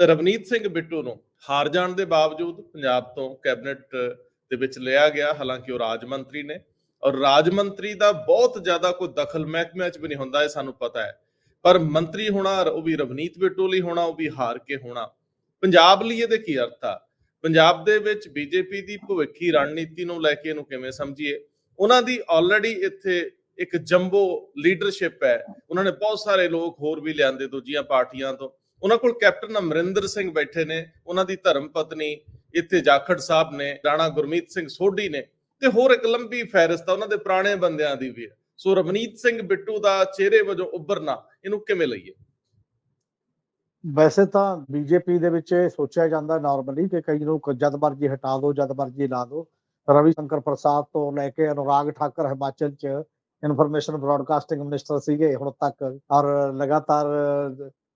ਰਵਨੀਤ ਸਿੰਘ ਬਿੱਟੂ ਨੂੰ ਹਾਰ ਜਾਣ ਦੇ ਬਾਵਜੂਦ ਪੰਜਾਬ ਤੋਂ ਕੈਬਨਿਟ ਦੇ ਵਿੱਚ ਲਿਆ ਗਿਆ, ਹਾਲਾਂਕਿ ਉਹ ਰਾਜ ਮੰਤਰੀ ਨੇ ਔਰ ਰਾਜ ਮੰਤਰੀ ਦਾ ਬਹੁਤ ਜ਼ਿਆਦਾ ਕੋਈ ਦਖਲ ਮਹਿਕਮੇ 'ਚ ਵੀ ਨਹੀਂ ਹੁੰਦਾ, ਇਹ ਸਾਨੂੰ ਪਤਾ ਹੈ। ਪਰ ਮੰਤਰੀ ਹੋਣਾ, ਉਹ ਵੀ ਰਵਨੀਤ ਬਿੱਟੂ ਲਈ ਹੋਣਾ, ਉਹ ਵੀ ਹਾਰ ਕੇ ਹੋਣਾ, ਪੰਜਾਬ ਲਈ ਇਹਦੇ ਕੀ ਅਰਥ ਆ? ਪੰਜਾਬ ਦੇ ਵਿੱਚ ਬੀਜੇਪੀ ਦੀ ਭਵਿੱਖੀ ਰਣਨੀਤੀ ਨੂੰ ਲੈ ਕੇ ਇਹਨੂੰ ਕਿਵੇਂ ਸਮਝੀਏ? ਉਹਨਾਂ ਦੀ ਆਲਰੇਡੀ ਇੱਥੇ ਇੱਕ ਜੰਬੋ ਲੀਡਰਸ਼ਿਪ ਹੈ। ਉਹਨਾਂ ਨੇ ਬਹੁਤ ਸਾਰੇ ਲੋਕ ਹੋਰ ਵੀ ਲਿਆਂਦੇ, ਦੂਜੀਆਂ ਪਾਰਟੀਆਂ ਤੋਂ। ਉਹਨਾਂ ਕੋਲ ਕੈਪਟਨ ਅਮਰਿੰਦਰ ਸਿੰਘ ਬੈਠੇ ਨੇ, ਉਹਨਾਂ ਦੀ ਧਰਮ ਪਤਨੀ, ਇੱਥੇ ਜਾਖੜ ਸਾਹਿਬ ਨੇ, ਰਾਣਾ ਗੁਰਮੀਤ ਸਿੰਘ ਸੋਢੀ ਨੇ ਤੇ ਹੋਰ ਇੱਕ ਲੰਬੀ ਫਹਿਰਿਸਤ ਆ, ਉਹਨਾਂ ਦੇ ਪੁਰਾਣੇ ਬੰਦਿਆਂ ਦੀ ਵੀ ਹੈ। ਸੋ ਰਵਨੀਤ ਸਿੰਘ ਬਿੱਟੂ ਦਾ ਚਿਹਰੇ ਵਜੋਂ ਉੱਭਰਨਾ ਇਹਨੂੰ ਕਿਵੇਂ ਲਈਏ? ਵੈਸੇ ਤਾਂ ਬੀਜੇਪੀ ਦੇ ਵਿੱਚ ਇਹ ਸੋਚਿਆ ਜਾਂਦਾ ਨਾਰਮਲੀ ਕਿ ਕਈ ਲੋਕ ਜਦ ਮਰਜ਼ੀ ਹਟਾ ਦਿਓ ਜਦ ਮਰਜ਼ੀ ਲਾ ਦਿਓ ਰਵੀ ਸ਼ੰਕਰ ਪ੍ਰਸਾਦ ਤੋਂ ਲੈ ਕੇ ਅਨੁਰਾਗ ਠਾਕਰ ਹਿਮਾਚਲ ਚ ਇਨਫੋਰਮੇਸ਼ਨ ਬ੍ਰਾਡਕਾਸਟਿੰਗ ਮਿਨਿਸਟਰ ਸੀਗੇ ਹੁਣ ਤੱਕ, ਔਰ ਲਗਾਤਾਰ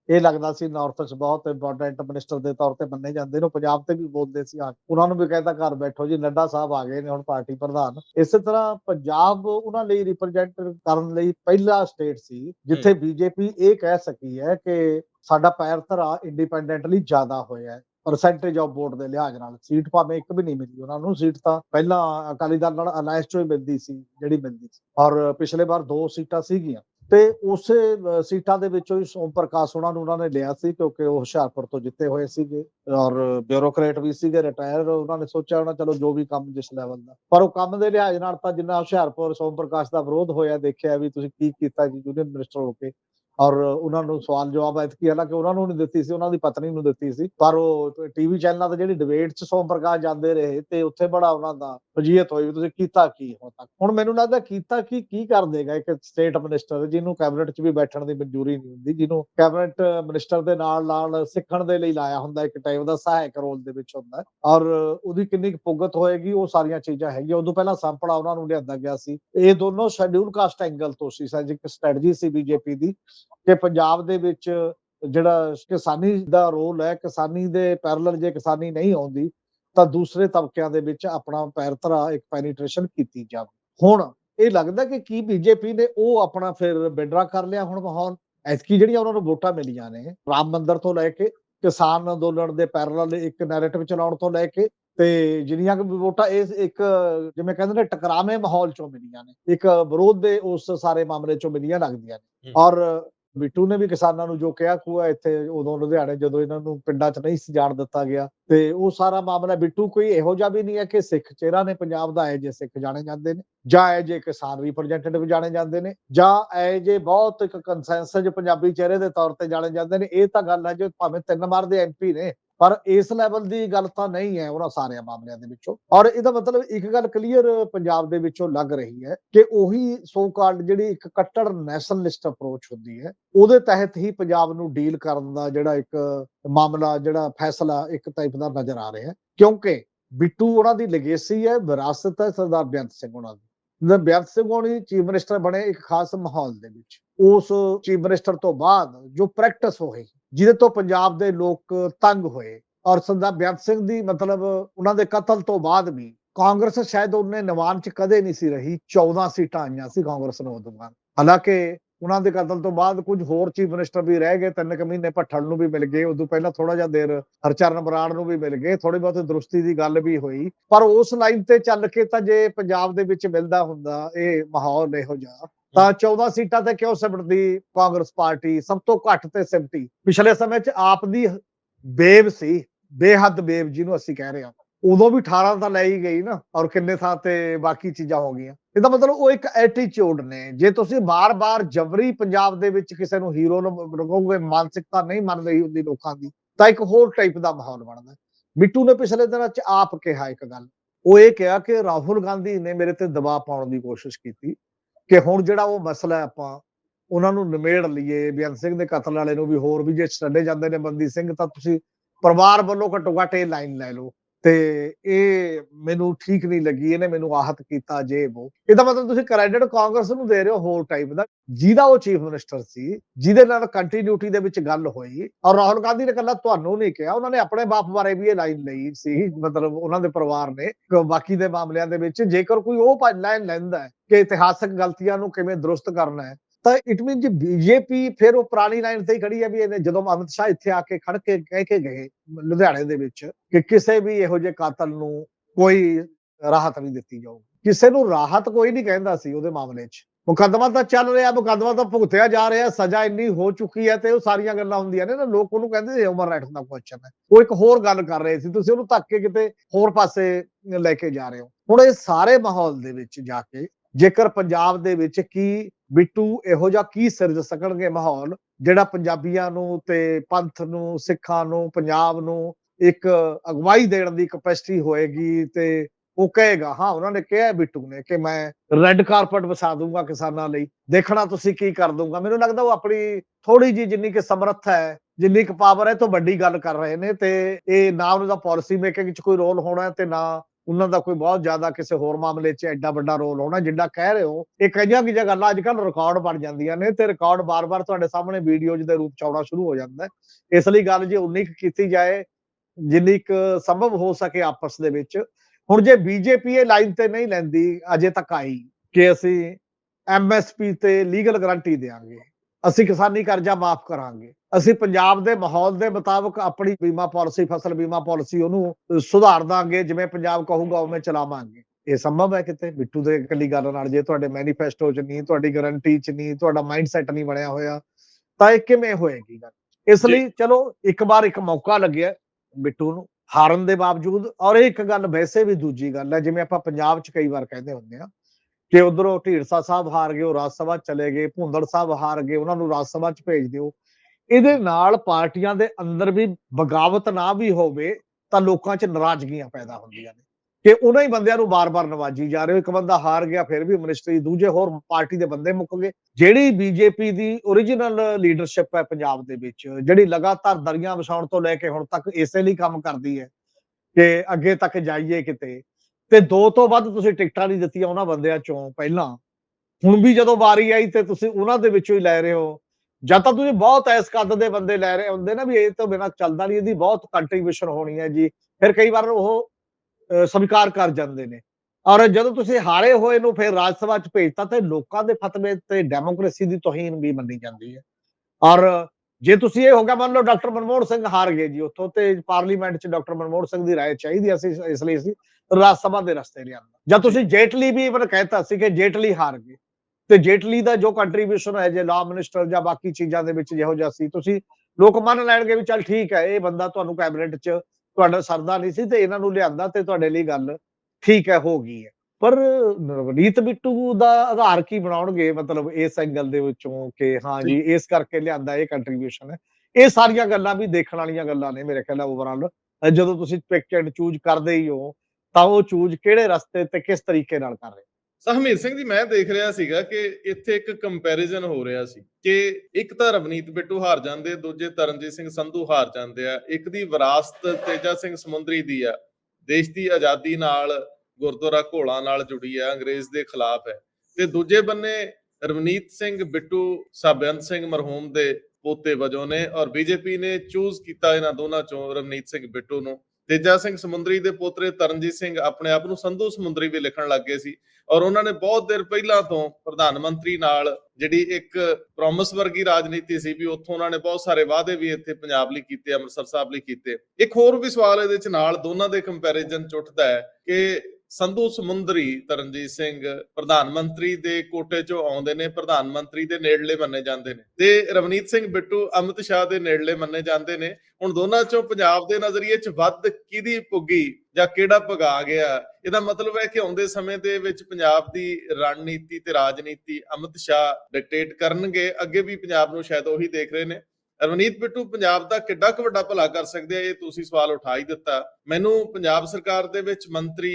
ਇਹ ਲੱਗਦਾ ਸੀ ਨਾਰਥ ਚ ਬਹੁਤ ਇੰਪੋਰਟੈਂਟ ਮਿਨਿਸਟਰ ਦੇ ਤੌਰ ਤੇ ਮੰਨੇ ਜਾਂਦੇ ਨੇ ਪੰਜਾਬ ਤੇ ਵੀ ਬੋਲਦੇ ਸੀ ਆ। ਉਹਨਾਂ ਨੂੰ ਵੀ ਕਹਿੰਦਾ ਘਰ ਬੈਠੋ ਜੀ ਨੱਡਾ ਸਾਹਿਬ ਆ ਗਏ ਨੇ ਹੁਣ ਪਾਰਟੀ ਪ੍ਰਧਾਨ। ਇਸੇ ਤਰ੍ਹਾਂ ਪੰਜਾਬ ਉਹਨਾਂ ਲਈ ਰਿਪਰੈਜ਼ੈਂਟ ਕਰਨ ਲਈ ਪਹਿਲਾ ਸਟੇਟ ਸੀ ਜਿੱਥੇ ਬੀਜੇਪੀ ਇਹ ਕਹਿ ਸਕੀ ਹੈ ਕਿ ਸਾਡਾ ਪੈਰ ਧਰਾ ਇੰਡੀਪੈਂਡੈਂਟਲੀ ਜ਼ਿਆਦਾ ਹੋਇਆ ਹੈ। ਪਰਸੈਂਟੇਜ ਆਫ ਵੋਟ ਦੇ ਲਿਹਾਜ਼ ਨਾਲ ਸੀਟ ਭਾਵੇਂ ਇੱਕ ਵੀ ਨਹੀਂ ਮਿਲੀ ਉਹਨਾਂ ਨੂੰ ਸੀਟ ਤਾਂ ਪਹਿਲਾਂ ਅਕਾਲੀ ਦਲ ਨਾਲ ਅਲਾਈਅੰਸ ਚੋਂ ਹੀ ਮਿਲਦੀ ਸੀ ਜਿਹੜੀ ਮਿਲਦੀ ਸੀ। ਔਰ ਪਿਛਲੇ ਵਾਰ ਦੋ ਸੀਟਾਂ ਸੀਗੀਆਂ। ਤੇ ਉਸੇ ਸੀਟਾਂ ਦੇ ਵਿੱਚੋਂ ਹੀ ਸੋਮ ਪ੍ਰਕਾਸ਼ ਉਹਨਾਂ ਨੂੰ ਉਹਨਾਂ ਨੇ ਲਿਆ ਸੀ ਕਿਉਂਕਿ ਉਹ ਹੁਸ਼ਿਆਰਪੁਰ ਤੋਂ ਜਿੱਤੇ ਹੋਏ ਸੀਗੇ ਔਰ ਬਿਊਰੋਕਰੇਟ ਵੀ ਸੀਗੇ ਰਿਟਾਇਰ ਉਹਨਾਂ ਨੇ ਸੋਚਿਆ ਹੋਣਾ ਚਲੋ ਜੋ ਵੀ ਕੰਮ ਜਿਸ ਲੈਵਲ ਦਾ। ਪਰ ਉਹ ਕੰਮ ਦੇ ਲਿਹਾਜ਼ ਨਾਲ ਤਾਂ ਜਿੰਨਾ ਹੁਸ਼ਿਆਰਪੁਰ ਸੋਮ ਪ੍ਰਕਾਸ਼ ਦਾ ਵਿਰੋਧ ਹੋਇਆ, ਦੇਖਿਆ ਵੀ ਤੁਸੀਂ ਕੀ ਕੀਤਾ ਜੀ ਯੂਨੀਅਨ ਮਿਨਿਸਟਰ ਹੋ ਕੇ। ਔਰ ਉਹਨਾਂ ਨੂੰ ਸਵਾਲ ਜਵਾਬ ਐਤਕੀ ਹਾਲਾਂਕਿ ਉਹਨਾਂ ਨੂੰ ਨਹੀਂ ਦਿੱਤੀ ਸੀ, ਉਹਨਾਂ ਦੀ ਪਤਨੀ ਨੂੰ ਦਿੱਤੀ ਸੀ, ਪਰ ਉਹ ਟੀਵੀ ਚੈਨਲਾਂ ਤੇ ਜਿਹੜੀ ਡਿਬੇਟ ਚ ਸੋਮ ਪ੍ਰਕਾਸ਼ ਜਾਂਦੇ ਰਹੇ ਤੇ ਉੱਥੇ ਬੜਾ ਉਹਨਾਂ ਦਾ ਫਜੀਅਤ ਹੋਈ ਤੁਸੀਂ ਕੀਤਾ ਕੀ ਹੁਣ ਤੱਕ? ਹੁਣ ਮੈਨੂੰ ਲੱਗਦਾ ਕੀਤਾ ਕੀ ਕੀ ਕਰ ਦੇਗਾ ਇੱਕ ਸਟੇਟ ਮਿਨਿਸਟਰ ਜਿਹਨੂੰ ਕੈਬਨਿਟ 'ਚ ਵੀ ਬੈਠਣ ਦੀ ਮਨਜ਼ੂਰੀ ਨਹੀਂ ਹੁੰਦੀ, ਜਿਹਨੂੰ ਕੈਬਨਿਟ ਮਿਨਿਸਟਰ ਦੇ ਨਾਲ ਨਾਲ ਸਿੱਖਣ ਦੇ ਲਈ ਲਾਇਆ ਹੁੰਦਾ ਇੱਕ ਟਾਈਪ ਦਾ ਸਹਾਇਕ ਰੋਲ ਦੇ ਵਿੱਚ ਹੁੰਦਾ ਔਰ ਉਹਦੀ ਕਿੰਨੀ ਕੁ ਹੋਏਗੀ, ਉਹ ਸਾਰੀਆਂ ਚੀਜ਼ਾਂ ਹੈਗੀਆਂ, ਉਦੋਂ ਪਹਿਲਾਂ ਸੰਪੜਾ ਉਹਨਾਂ ਨੂੰ ਲਿਆਂਦਾ ਗਿਆ ਸੀ। ਇਹ ਦੋਨੋਂ ਸ਼ੈਡਿਊਲ ਕਾਸਟ ਐਂਗਲ ਤੋਂ ਸੀ, ਸਾਡੀ ਇੱਕ ਸਟ੍ਰੈਟਜੀ ਸੀ ਬੀਜੇਪੀ ਦੀ ਕਿ ਪੰਜਾਬ ਦੇ ਵਿੱਚ ਜਿਹੜਾ ਕਿਸਾਨੀ ਦਾ ਰੋਲ ਹੈ ਕਿਸਾਨੀ ਦੇ ਪੈਰਲਲ ਜੇ ਕਿਸਾਨੀ ਨਹੀਂ ਆਉਂਦੀ ਤਾਂ ਦੂਸਰੇ ਤਬਕਿਆਂ ਦੇ ਵਿੱਚ ਆਪਣਾ ਪੈਰ ਧਰਾ ਇੱਕ ਪੈਨੀਟ੍ਰੇਸ਼ਨ ਕੀਤੀ ਜਾਵੇ। ਹੁਣ ਇਹ ਲੱਗਦਾ ਕਿ ਕੀ ਬੀਜੇਪੀ ਨੇ ਉਹ ਆਪਣਾ ਫਿਰ ਬਿਡਰਾ ਕਰ ਲਿਆ ਹੁਣ ਮਾਹੌਲ? ਐਤਕੀ ਜਿਹੜੀਆਂ ਉਹਨਾਂ ਨੂੰ ਵੋਟਾਂ ਮਿਲੀਆਂ ਨੇ ਰਾਮ ਮੰਦਿਰ ਤੋਂ ਲੈ ਕੇ ਕਿਸਾਨ ਅੰਦੋਲਨ ਦੇ ਪੈਰਲਲ ਇੱਕ ਨੈਰੇਟਿਵ ਚਲਾਉਣ ਤੋਂ ਲੈ ਕੇ ਤੇ ਜਿਹੜੀਆਂ ਕਿ ਵੋਟਾਂ ਇਸ ਇੱਕ ਜਿਵੇਂ ਕਹਿੰਦੇ ਨੇ ਟਕਰਾਵੇਂ ਮਾਹੌਲ ਚੋਂ ਮਿਲੀਆਂ ਨੇ ਇੱਕ ਵਿਰੋਧ ਦੇ ਉਸ ਸਾਰੇ ਮਾਮਲੇ ਚੋਂ ਮਿਲੀਆਂ ਲੱਗਦੀਆਂ ਨੇ। ਔਰ ਬਿੱਟੂ ਨੇ ਵੀ ਕਿਸਾਨਾਂ ਨੂੰ ਜੋ ਕਿਹਾ ਖੂਆ ਇੱਥੇ ਉਦੋਂ ਲੁਧਿਆਣੇ ਜਦੋਂ ਇਹਨਾਂ ਨੂੰ ਪਿੰਡਾਂ 'ਚ ਨਹੀਂ ਜਾਣ ਦਿੱਤਾ ਗਿਆ। ਤੇ ਉਹ ਸਾਰਾ ਮਾਮਲਾ ਬਿੱਟੂ ਕੋਈ ਇਹੋ ਜਿਹਾ ਵੀ ਨਹੀਂ ਹੈ ਕਿ ਸਿੱਖ ਚਿਹਰਾ ਨੇ ਪੰਜਾਬ ਦਾ ਐ ਜੇ ਸਿੱਖ ਜਾਣੇ ਜਾਂਦੇ ਨੇ, ਜਾਂ ਐ ਜੇ ਕਿਸਾਨ ਰਿਪਰੈਜ਼ੈਂਟੇਟਿਵ ਜਾਣੇ ਜਾਂਦੇ ਨੇ, ਜਾਂ ਇਹ ਜੇ ਬਹੁਤ ਇੱਕ ਕੰਸੈਂਸਸ ਪੰਜਾਬੀ ਚਿਹਰੇ ਦੇ ਤੌਰ ਤੇ ਜਾਣੇ ਜਾਂਦੇ ਨੇ, ਇਹ ਤਾਂ ਗੱਲ ਹੈ ਜੋ ਭਾਵੇਂ ਤਿੰਨ ਮਾਰ ਦੇ ਐਮਪੀ ਨੇ ਪਰ ਇਸ ਲੈਵਲ ਦੀ ਗੱਲ ਤਾਂ ਨਹੀਂ ਹੈ ਉਹਨਾਂ ਸਾਰਿਆਂ ਮਾਮਲਿਆਂ ਦੇ ਵਿੱਚੋਂ। ਔਰ ਇਹਦਾ ਮਤਲਬ ਇੱਕ ਗੱਲ ਕਲੀਅਰ ਪੰਜਾਬ ਦੇ ਵਿੱਚੋਂ ਲੱਗ ਰਹੀ ਹੈ ਕਿ ਉਹੀ ਸੋ ਕਾਲਡ ਜਿਹੜੀ ਇੱਕ ਕੱਟੜ ਨੈਸ਼ਨਲਿਸਟ ਅਪਰੋਚ ਹੁੰਦੀ ਹੈ, ਉਹਦੇ ਤਹਿਤ ਹੀ ਪੰਜਾਬ ਨੂੰ ਡੀਲ ਕਰਨ ਦਾ ਜਿਹੜਾ ਇੱਕ ਮਾਮਲਾ, ਜਿਹੜਾ ਫੈਸਲਾ ਇੱਕ ਟਾਈਪ ਦਾ ਨਜ਼ਰ ਆ ਰਿਹਾ ਹੈ। ਕਿਉਂਕਿ ਬਿੱਟੂ ਉਹਨਾਂ ਦੀ ਲੈਗੇਸੀ ਹੈ, ਵਿਰਾਸਤ ਹੈ ਸਰਦਾਰ ਬੇਅੰਤ ਸਿੰਘ ਉਹਨਾਂ ਦੀ। ਜਦੋਂ ਬੇਅੰਤ ਸਿੰਘ ਹੋਣੀ ਚੀਫ ਮਿਨਿਸਟਰ ਬਣੇ ਇੱਕ ਖਾਸ ਮਾਹੌਲ ਦੇ ਵਿੱਚ, ਉਸ ਚੀਫ ਮਿਨਿਸਟਰ ਤੋਂ ਬਾਅਦ ਜੋ ਪ੍ਰੈਕਟਿਸ ਹੋਈ ਜਿਹਦੇ ਤੋਂ ਪੰਜਾਬ ਦੇ ਲੋਕ ਤੰਗ ਹੋਏ। ਔਰ ਸਰਦਾਰ ਬੇਅੰਤ ਸਿੰਘ ਦੀ ਮਤਲਬ ਉਹਨਾਂ ਦੇ ਕਤਲ ਤੋਂ ਬਾਅਦ ਵੀ ਕਾਂਗਰਸ ਸ਼ਾਇਦ ਉਹਨੇ ਨਿਵਾਨ ਚ ਕਦੇ ਨਹੀਂ ਸੀ ਰਹੀ। 14 ਸੀਟਾਂ ਆਈਆਂ ਸੀ ਕਾਂਗਰਸ ਨੂੰ ਉਦੋਂ ਬਾਅਦ। ਹਾਲਾਂਕਿ ਉਹਨਾਂ ਦੇ ਕਤਲ ਤੋਂ ਬਾਅਦ ਕੁਝ ਹੋਰ ਚੀਫ ਮਿਨਿਸਟਰ ਵੀ ਰਹਿ ਗਏ। ਤਿੰਨ ਕੁ ਮਹੀਨੇ ਭੱਠਲ ਨੂੰ ਵੀ ਮਿਲ ਗਏ। ਉਦੋਂ ਪਹਿਲਾਂ ਥੋੜਾ ਜਿਹਾ ਦੇਰ ਹਰਚਰਨ ਬਰਾੜ ਨੂੰ ਵੀ ਮਿਲ ਗਏ। ਥੋੜੀ ਬਹੁਤ ਦਰੁਸਤੀ ਦੀ ਗੱਲ ਵੀ ਹੋਈ। ਪਰ ਉਸ ਲਾਈਨ ਤੇ ਚੱਲ ਕੇ ਤਾਂ ਜੇ ਪੰਜਾਬ ਦੇ ਵਿੱਚ ਮਿਲਦਾ ਹੁੰਦਾ, ਇਹ ਮਾਹੌਲ ਇਹੋ ਜਿਹਾ ਤਾਂ 14 ਸੀਟਾਂ ਤੇ ਕਿਉਂ ਸਿਮਟਦੀ ਕਾਂਗਰਸ ਪਾਰਟੀ? ਸਭ ਤੋਂ ਘੱਟ ਤੇ ਸਿਮਟੀ। ਪਿਛਲੇ ਸਮੇਂ 'ਚ ਆਪ ਦੀ ਬੇਵ ਸੀ ਬੇਹੱਦ ਬੇਵ ਜਿਹਨੂੰ ਅਸੀਂ ਕਹਿ ਰਹੇ ਹਾਂ। ਉਦੋਂ ਵੀ 18 ਤਾਂ ਲੈ ਹੀ ਗਈ ਨਾ ਔਰ ਕਿੰਨੇ ਥਾਂ ਤੇ ਬਾਕੀ ਚੀਜ਼ਾਂ ਹੋ ਗਈਆਂ। ਇਹਦਾ ਮਤਲਬ ਉਹ ਇੱਕ ਐਟੀਟਿਊਡ ਨੇ। ਜੇ ਤੁਸੀਂ ਬਾਰ-ਬਾਰ ਜਬਰੀ ਪੰਜਾਬ ਦੇ ਵਿੱਚ ਕਿਸੇ ਨੂੰ ਹੀਰੋ ਨੂੰ ਰਖੋਗੇ ਮਾਨਸਿਕਤਾ ਨਹੀਂ ਮੰਨ ਰਹੀ ਹੁੰਦੀ ਲੋਕਾਂ ਦੀ ਤਾਂ ਇੱਕ ਹੋਰ ਟਾਈਪ ਦਾ ਮਾਹੌਲ ਬਣਦਾ। ਬਿੱਟੂ ਨੇ ਪਿਛਲੇ ਦਿਨਾਂ 'ਚ ਆਪ ਕਿਹਾ ਇੱਕ ਗੱਲ। ਉਹ ਇਹ ਕਿਹਾ ਕਿ ਰਾਹੁਲ ਗਾਂਧੀ ਨੇ ਮੇਰੇ ਤੇ ਦਬਾਅ ਪਾਉਣ ਦੀ ਕੋਸ਼ਿਸ਼ ਕੀਤੀ। ਕਿ ਹੁਣ ਜਿਹੜਾ ਉਹ ਮਸਲਾ ਆਪਾਂ, ਉਹਨਾਂ ਨੂੰ ਨਿਮੇੜ ਲਈਏ, ਬੇਅੰਤ ਸਿੰਘ ਦੇ ਕਤਲ ਵਾਲੇ ਨੂੰ ਵੀ ਹੋਰ ਵੀ ਜੇ ਛੱਡੇ ਜਾਂਦੇ ਨੇ ਬੰਦੀ ਸਿੰਘ, ਤਾਂ ਤੁਸੀਂ ਪਰਿਵਾਰ ਵੱਲੋਂ ਘੱਟੋ ਘੱਟ ਇਹ ਲਾਈਨ ਲੈ ਲਓ। ਤੇ ਇਹ ਮੈਨੂੰ ਠੀਕ ਨਹੀਂ ਲੱਗੀ, ਇਹਨੇ ਮੈਨੂੰ ਆਹਤ ਕੀਤਾ ਜੇ ਉਹ ਇਹਦਾ ਮਤਲਬ ਤੁਸੀਂ ਕ੍ਰੈਡਿਟ ਕਾਂਗਰਸ ਨੂੰ ਦੇ ਰਹੇ ਹੋ ਹੋਰ ਟਾਈਪ ਦਾ। ਜਿਹਦਾ ਉਹ ਚੀਫ ਮਿਨਿਸਟਰ ਸੀ, ਜਿਹਦੇ ਨਾਲ ਕੰਟੀਨਿਊਟੀ ਦੇ ਵਿੱਚ ਗੱਲ ਹੋਈ, ਔਰ ਰਾਹੁਲ ਗਾਂਧੀ ਨੇ ਕੱਲਾ ਤੁਹਾਨੂੰ ਨਹੀਂ ਕਿਹਾ, ਉਹਨਾਂ ਨੇ ਆਪਣੇ ਬਾਪ ਬਾਰੇ ਵੀ ਇਹ ਲਾਈਨ ਲਈ ਸੀ, ਮਤਲਬ ਉਹਨਾਂ ਦੇ ਪਰਿਵਾਰ ਨੇ ਬਾਕੀ ਦੇ ਮਾਮਲਿਆਂ ਦੇ ਵਿੱਚ ਜੇਕਰ ਕੋਈ ਉਹ ਲਾਈਨ ਲੈਂਦਾ ਹੈ ਕਿ ਇਤਿਹਾਸਕ ਗਲਤੀਆਂ ਨੂੰ ਕਿਵੇਂ ਦਰੁਸਤ ਕਰਨਾ ਹੈ ਤਾਂ ਇਟ ਮੀਨ ਜੇ ਬੀਜੇਪੀ ਫਿਰ ਉਹ ਪੁਰਾਣੀ ਲਾਈਨ ਤੇ ਹੀ ਖੜੀ ਹੈ ਵੀ ਇਹਨੇ ਜਦੋਂ ਅਮਿਤ ਸ਼ਾਹ ਇੱਥੇ ਆ ਕੇ ਖੜ ਕੇ ਕਹਿ ਕੇ ਗਏ ਲੁਧਿਆਣੇ ਦੇ ਵਿੱਚ ਕਿ ਕਿਸੇ ਵੀ ਇਹੋ ਜਿਹੇ ਕਾਤਲ ਨੂੰ ਕੋਈ ਰਾਹਤ ਨਹੀਂ ਦਿੱਤੀ ਜਾਊਗੀ ਕਿਸੇ ਨੂੰ ਰਾਹਤ ਕੋਈ ਨਹੀਂ ਕਹਿੰਦਾ ਸੀ ਉਹਦੇ ਮਾਮਲੇ 'ਚ। ਮੁਕੱਦਮਾ ਤਾਂ ਚੱਲ ਰਿਹਾ, ਮੁਕੱਦਮਾ ਤਾਂ ਭੁਗਤਿਆ ਜਾ ਰਿਹਾ, ਸਜ਼ਾ ਇੰਨੀ ਹੋ ਚੁੱਕੀ ਹੈ ਤੇ ਉਹ ਸਾਰੀਆਂ ਗੱਲਾਂ ਹੁੰਦੀਆਂ ਨੇ ਨਾ, ਲੋਕ ਉਹਨੂੰ ਕਹਿੰਦੇ ਹਿਊਮਨ ਰਾਈਟਸ ਦਾ ਕੁਐਸਚਨ ਹੈ। ਉਹ ਇੱਕ ਹੋਰ ਗੱਲ ਕਰ ਰਹੇ ਸੀ, ਤੁਸੀਂ ਉਹਨੂੰ ਧੱਕ ਕੇ ਕਿਤੇ ਹੋਰ ਪਾਸੇ ਲੈ ਕੇ ਜਾ ਰਹੇ ਹੋ। ਹੁਣ ਇਹ ਸਾਰੇ ਮਾਹੌਲ ਦੇ ਵਿੱਚ ਜਾ ਕੇ ਜੇਕਰ ਪੰਜਾਬ ਦੇ ਵਿੱਚ ਕੀ ਬਿੱਟੂ ਇਹੋ ਜਿਹਾ ਕੀ ਸਿਰਜ ਸਕਣਗੇ ਮਾਹੌਲ, ਜਿਹੜਾ ਪੰਜਾਬੀਆਂ ਨੂੰ ਤੇ ਪੰਥ ਨੂੰ, ਸਿੱਖਾਂ ਨੂੰ, ਪੰਜਾਬ ਨੂੰ ਇੱਕ ਅਗਵਾਈ ਦੇਣ ਦੀ ਕਪੈਸਿਟੀ ਹੋਏਗੀ ਤੇ ਉਹ ਕਹੇਗਾ, ਹਾਂ, ਉਹਨਾਂ ਨੇ ਕਿਹਾ ਬਿੱਟੂ ਨੇ ਕਿ ਮੈਂ ਰੈੱਡ ਕਾਰਪਟ ਵਸਾ ਦੂੰਗਾ ਕਿਸਾਨਾਂ ਲਈ। ਦੇਖਣਾ ਤੁਸੀਂ ਕੀ ਕਰ ਦੂੰਗਾ ਮੈਨੂੰ ਲੱਗਦਾ ਉਹ ਆਪਣੀ ਥੋੜੀ ਜੀ ਜਿੰਨੀ ਕਿ ਸਮਰੱਥ ਹੈ, ਜਿੰਨੀ ਕੁ ਪਾਵਰ ਹੈ ਤੋਂ ਵੱਡੀ ਗੱਲ ਕਰ ਰਹੇ ਨੇ ਤੇ ਇਹ ਨਾ ਉਹਨਾਂ ਦਾ ਪਾਲਿਸੀ ਮੇਕਿੰਗ 'ਚ ਕੋਈ ਰੋਲ ਹੋਣਾ ਤੇ ਨਾ ਉਹਨਾਂ ਦਾ ਕੋਈ ਬਹੁਤ ਜ਼ਿਆਦਾ ਕਿਸੇ ਹੋਰ ਮਾਮਲੇ 'ਚ ਐਡਾ ਵੱਡਾ ਰੋਲ ਹੋਣਾ ਜਿੱਦਾਂ ਕਹਿ ਰਹੇ ਹੋ, ਇਹ ਕਈਆਂ ਕਿ ਗੱਲਾਂ ਅੱਜ ਕੱਲ ਰਿਕਾਰਡ ਬਣ ਜਾਂਦੀਆਂ ਨੇ ਤੇ ਰਿਕਾਰਡ ਬਾਰ-ਬਾਰ ਤੁਹਾਡੇ ਸਾਹਮਣੇ ਵੀਡੀਓਜ਼ ਦੇ ਰੂਪ 'ਚ ਆਉਣਾ ਸ਼ੁਰੂ ਹੋ ਜਾਂਦਾ ਹੈ। ਇਸ ਲਈ ਗੱਲ ਜੇ ਉਨੀ ਕੁ ਕੀਤੀ ਜਾਏ, ਜਿੰਨੀ ਕੁ ਸੰਭਵ ਹੋ ਸਕੇ ਆਪਸ ਦੇ ਵਿੱਚ, ਹੁਣ ਜੇ ਬੀਜੇਪੀ ਇਹ ਲਾਈਨ ਤੇ ਨਹੀਂ ਲੈਂਦੀ, ਅਜੇ ਤੱਕ ਆਈ ਕਿ ਅਸੀਂ ਐਮਐਸਪੀ ਤੇ ਲੀਗਲ ਗਾਰੰਟੀ ਦੇਵਾਂਗੇ ਅਸੀਂ ਕਿਸਾਨੀ ਕਰਜ਼ਾ ਮਾਫ ਕਰਾਂਗੇ। ਅਸੀਂ ਪੰਜਾਬ ਦੇ ਮਾਹੌਲ ਦੇ ਮੁਤਾਬਕ ਆਪਣੀ ਬੀਮਾ ਪਾਲਿਸੀ ਫਸਲ ਬੀਮਾ ਪਾਲਿਸੀ ਉਹਨੂੰ ਸੁਧਾਰ ਦਾਂਗੇ ਜਿਵੇਂ ਪੰਜਾਬ ਕਹੂਗਾ ਉਵੇਂ ਚਲਾਵਾਂਗੇ। ਇਹ ਸੰਭਵ ਹੈ ਕਿਤੇ? ਬਿੱਟੂ ਦੇ ਇਕੱਲੀ ਗੱਲ ਨਾਲ ਜੇ ਤੁਹਾਡੇ ਮੈਨੀਫੈਸਟੋ 'ਚ ਨਹੀਂ ਤੁਹਾਡੀ ਗਾਰੰਟੀ 'ਚ ਨਹੀਂ ਤੁਹਾਡਾ ਮਾਈਂਡਸੈਟ ਨਹੀਂ ਬਣਿਆ ਹੋਇਆ ਤਾਂ ਇਹ ਕਿਵੇਂ ਹੋਏਗੀ ਗੱਲ? ਇਸ। ਲਈ ਚਲੋ ਇੱਕ ਵਾਰ ਇੱਕ ਮੌਕਾ ਲੱਗਿਆ ਬਿੱਟੂ ਨੂੰ ਹਾਰਨ ਦੇ ਬਾਵਜੂਦ ਔਰ ਇਹ ਇੱਕ ਗੱਲ ਵੈਸੇ ਵੀ ਦੂਜੀ ਗੱਲ ਹੈ ਜਿਵੇਂ ਆਪਾਂ ਪੰਜਾਬ 'ਚ ਕਈ ਵਾਰ ਕਹਿੰਦੇ ਹੁੰਦੇ ਆ ਕਿ ਉਧਰੋਂ ਢੀਰਸਾ ਸਾਹਿਬ ਹਾਰ ਗਏ, ਉਹ ਰਾਜ ਸਭਾ ਚਲੇ ਗਏ, ਭੁੰਦੜ ਸਾਹਿਬ ਹਾਰ ਗਏ, ਉਹਨਾਂ ਨੂੰ ਰਾਜ ਸਭਾ 'ਚ ਭੇਜ ਦਿਓ। ਇਹਦੇ ਨਾਲ ਪਾਰਟੀਆਂ ਦੇ ਅੰਦਰ ਵੀ ਬਗਾਵਤ ਨਾ ਵੀ ਹੋਵੇ, ਤਾਂ ਲੋਕਾਂ 'ਚ ਨਾਰਾਜ਼ਗੀਆਂ ਪੈਦਾ ਹੁੰਦੀਆਂ ਨੇ। ਕਿ ਉਹਨਾਂ ਹੀ ਬੰਦਿਆਂ ਨੂੰ ਬਾਰ-ਬਾਰ ਨਵਾਜੀ ਜਾ ਰਹੇ ਹੋ। ਇੱਕ ਬੰਦਾ ਹਾਰ ਗਿਆ, ਫਿਰ ਵੀ ਮਿਨਿਸਟਰੀ ਦੂਜੇ ਹੋਰ ਪਾਰਟੀ ਦੇ ਬੰਦੇ ਮੁੱਕ ਗਏ। ਜਿਹੜੀ ਬੀਜੇਪੀ ਦੀ origignal ਲੀਡਰਸ਼ਿਪ ਹੈ ਪੰਜਾਬ ਦੇ ਵਿੱਚ, ਜਿਹੜੀ ਲਗਾਤਾਰ ਦਰੀਆਂ ਵਿਛਾਉਣ ਤੋਂ ਲੈ ਕੇ ਹੁਣ ਤੱਕ ਇਸੇ ਲਈ ਕੰਮ ਕਰਦੀ ਹੈ, ਕਿ ਅੱਗੇ ਤੱਕ ਜਾਈਏ ਕਿਤੇ। ਤੇ ਦੋ ਤੋਂ ਵੱਧ ਤੁਸੀਂ ਟਿਕਟਾਂ ਨਹੀਂ ਦਿੱਤੀਆਂ ਉਹਨਾਂ ਬੰਦਿਆਂ ਚੋਂ ਪਹਿਲਾਂ। ਹੁਣ ਵੀ ਜਦੋਂ ਵਾਰੀ ਆਈ ਤੇ ਤੁਸੀਂ ਉਹਨਾਂ ਦੇ ਵਿੱਚੋਂ ਹੀ ਲੈ ਰਹੇ ਹੋ। ਜਾਂ ਤਾਂ ਤੁਸੀਂ ਬਹੁਤ ਇਸ ਕੱਦ ਦੇ ਬੰਦੇ ਲੈ ਰਹੇ ਹੁੰਦੇ ਨਾ ਵੀ ਇਹ ਤੋਂ ਬਿਨਾ ਚੱਲਦਾ ਨਹੀਂ, ਇਹਦੀ ਬਹੁਤ ਕੰਟਰੀਬਿਊਸ਼ਨ ਹੋਣੀ ਹੈ ਜੀ। ਫਿਰ ਕਈ ਵਾਰ ਉਹ ਸਵੀਕਾਰ ਕਰ ਜਾਂਦੇ ਨੇ। ਔਰ ਜਦੋਂ ਤੁਸੀਂ ਹਾਰੇ ਹੋਏ ਨੂੰ ਫਿਰ ਰਾਜ ਸਭਾ ਚ ਭੇਜਤਾ ਤੇ ਲੋਕਾਂ ਦੇ ਫਤਵੇ ਤੇ ਡੈਮੋਕ੍ਰੇਸੀ ਦੀ ਤੋਹੀਨ ਵੀ ਮੰਨੀ ਜਾਂਦੀ ਹੈ। ਔਰ ਜੇ ਤੁਸੀਂ ਇਹ ਹੋ ਗਿਆ ਮੰਨ ਲਓ ਡਾਕਟਰ ਮਨਮੋਹਨ ਸਿੰਘ ਹਾਰ ਗਏ ਜੀ ਉੱਥੋਂ ਤੇ ਪਾਰਲੀਮੈਂਟ ਚ ਡਾਕਟਰ ਮਨਮੋਹਨ ਸਿੰਘ ਦੀ ਰਾਏ ਚਾਹੀਦੀ ਅਸੀਂ ਇਸ ਲਈ ਅਸੀਂ ਰਾਜ ਸਭਾ ਦੇ ਰਸਤੇ ਲਿਆਂਦਾ ਜਾਂ ਤੁਸੀਂ ਜੇਟਲੀ ਵੀ ਇਵਨ ਕਹਿਤਾ ਸੀ ਕਿ ਜੇਟਲੀ ਹਾਰ ਗਏ। ਤੇ ਜੇਟਲੀ ਦਾ ਜੋ ਕੰਟਰੀਬਿਊਸ਼ਨ ਹੈ ਜੇ ਲਾ ਮਿਨਿਸਟਰ ਜਾਂ ਬਾਕੀ ਚੀਜ਼ਾਂ ਦੇ ਵਿੱਚ ਜਿਹੋ ਜਿਹਾ ਸੀ ਤੁਸੀਂ ਲੋਕ ਮੰਨ ਲੈਣਗੇ ਵੀ ਚੱਲ ਠੀਕ ਹੈ ਇਹ ਬੰਦਾ ਤੁਹਾਨੂੰ ਕੈਬਨਿਟ 'ਚ ਤੁਹਾਡਾ ਸਰਦਾ ਨਹੀਂ ਸੀ ਤੇ ਇਹਨਾਂ ਨੂੰ ਲਿਆਂਦਾ ਤੇ ਤੁਹਾਡੇ ਲਈ ਗੱਲ ਠੀਕ ਹੈ ਹੋ ਗਈ ਹੈ। ਪਰ ਨਵਨੀਤ ਬਿੱਟੂ ਦਾ ਆਧਾਰ ਕੀ ਬਣਾਉਣਗੇ? ਮਤਲਬ ਇਸ ਐਂਗਲ ਦੇ ਵਿੱਚੋਂ ਕਿ ਹਾਂ ਜੀ ਇਸ ਕਰਕੇ ਲਿਆਂਦਾ ਇਹ ਕੰਟਰੀਬਿਊਸ਼ਨ ਹੈ। ਇਹ ਸਾਰੀਆਂ ਗੱਲਾਂ ਵੀ ਦੇਖਣ ਵਾਲੀਆਂ ਗੱਲਾਂ ਨੇ ਮੇਰੇ ਖਿਆਲ ਓਵਰਆਲ ਜਦੋਂ ਤੁਸੀਂ ਪਿਕ ਐਂਡ ਚੂਜ਼ ਕਰਦੇ ਹੀ ਹੋ ਤਾਂ ਉਹ ਚੂਜ਼ ਕਿਹੜੇ ਰਸਤੇ ਤੇ ਕਿਸ ਤਰੀਕੇ ਨਾਲ ਕਰ ਰਹੇ? ਸਹਮੀਰ ਸਿੰਘ ਜੀ ਮੈਂ ਦੇਖ ਰਿਹਾ ਸੀਗਾ ਕਿ ਇੱਥੇ ਇੱਕ ਕੰਪੈਰੀਜ਼ਨ ਹੋ ਰਿਹਾ ਸੀ ਕਿ ਇੱਕ ਤਾਂ ਰਵਨੀਤ ਬਿੱਟੂ ਹਾਰ ਜਾਂਦੇ ਦੂਜੇ ਤਰਨਜੀਤ ਸਿੰਘ ਸੰਧੂ ਹਾਰ ਜਾਂਦੇ ਆ। ਇੱਕ ਦੀ ਵਿਰਾਸਤ ਤੇਜਾ ਸਿੰਘ ਸਮੁੰਦਰੀ ਦੀ ਆ। ਦੇਸ਼ ਦੀ ਆਜ਼ਾਦੀ ਨਾਲ ਗੁਰਦੁਆਰਾ ਘੋਲਾ ਨਾਲ ਜੁੜੀ ਹੈ, ਅੰਗਰੇਜ਼ ਦੇ ਖਿਲਾਫ ਹੈ। ਤੇ ਦੂਜੇ ਬੰਨੇ ਰਵਨੀਤ ਸਿੰਘ, ਬਿੱਟੂ ਸਾਬਿਆਨ ਸਿੰਘ ਮਰਹੂਮ ਦੇ ਪੋਤੇ ਵਜੋਂ ਨੇ ਔਰ ਬੀਜੇਪੀ ਨੇ ਚੂਜ਼ ਕੀਤਾ ਇਹਨਾਂ ਦੋਨਾਂ ਚੋਂ ਰਵਨੀਤ ਸਿੰਘ, ਬਿੱਟੂ ਨੂੰ। ਤੇਜਾ ਸਿੰਘ ਸਮੁੰਦਰੀ ਦੇ ਪੋਤਰੇ ਤਰਨਜੀਤ ਸਿੰਘ ਆਪਣੇ ਆਪ ਨੂੰ ਸੰਧੂ ਸਮੁੰਦਰੀ ਵੀ ਲਿਖਣ ਲੱਗ ਗਏ ਸੀ ਔਰ ਉਹਨਾਂ ਨੇ ਬਹੁਤ ਦੇਰ ਪਹਿਲਾਂ ਤੋਂ ਪ੍ਰਧਾਨ ਮੰਤਰੀ ਨਾਲ ਜਿਹੜੀ ਇੱਕ ਪ੍ਰੋਮਿਸ ਵਰਗੀ ਰਾਜਨੀਤੀ ਸੀ ਵੀ ਉੱਥੋਂ ਉਹਨਾਂ ਨੇ ਬਹੁਤ ਸਾਰੇ ਵਾਅਦੇ ਵੀ ਇੱਥੇ ਪੰਜਾਬ ਲਈ ਕੀਤੇ, ਅੰਮ੍ਰਿਤਸਰ ਸਾਹਿਬ ਲਈ ਕੀਤੇ। ਇੱਕ ਹੋਰ ਵੀ ਸਵਾਲ ਇਹਦੇ ਚ ਨਾਲ ਦੋਨਾਂ ਦੇ ਕੰਪੈਰੀਜ਼ਨ ਚ ਉੱਠਦਾ ਹੈ ਕਿ ਸੰਧੂ ਸਮੁੰਦਰੀ ਤਰਨਜੀਤ ਸਿੰਘ ਪ੍ਰਧਾਨ ਮੰਤਰੀ ਦੇ ਕੋਟੇ ਚੋਂ ਆਉਂਦੇ ਨੇ, ਪ੍ਰਧਾਨ ਮੰਤਰੀ ਦੇ ਨੇੜਲੇ ਮੰਨੇ ਜਾਂਦੇ ਨੇ ਤੇ ਰਵਨੀਤ ਸਿੰਘ ਬਿੱਟੂ, ਅਮਿਤ ਸ਼ਾਹ ਦੇ ਨੇੜਲੇ ਮੰਨੇ ਜਾਂਦੇ ਨੇ। ਹੁਣ ਦੋਨਾਂ ਚੋਂ ਪੰਜਾਬ ਦੇ ਨਜ਼ਰੀਏ 'ਚ ਵੱਧ ਕਿਹਦੀ ਪੁੱਗੀ ਜਾਂ ਕਿਹੜਾ ਭਗਾ ਗਿਆ? ਇਹਦਾ ਮਤਲਬ ਹੈ ਕਿ ਆਉਂਦੇ ਸਮੇਂ ਦੇ ਵਿੱਚ ਪੰਜਾਬ ਦੀ ਰਣਨੀਤੀ ਤੇ ਰਾਜਨੀਤੀ ਅਮਿਤ ਸ਼ਾਹ ਡਿਕਟੇਟ ਕਰਨਗੇ। ਅੱਗੇ ਵੀ ਪੰਜਾਬ ਨੂੰ ਸ਼ਾਇਦ ਉਹੀ ਦੇਖ ਰਹੇ ਨੇ। ਰਵਨੀਤ ਬਿੱਟੂ, ਪੰਜਾਬ ਦਾ ਕਿੱਡਾ ਕੁ ਵੱਡਾ ਭਲਾ ਕਰ ਸਕਦੇ ਆ? ਇਹ ਤੁਸੀਂ ਸਵਾਲ ਉਠਾ ਹੀ ਦਿੱਤਾ। ਮੈਨੂੰ ਪੰਜਾਬ ਸਰਕਾਰ ਦੇ ਵਿੱਚ ਮੰਤਰੀ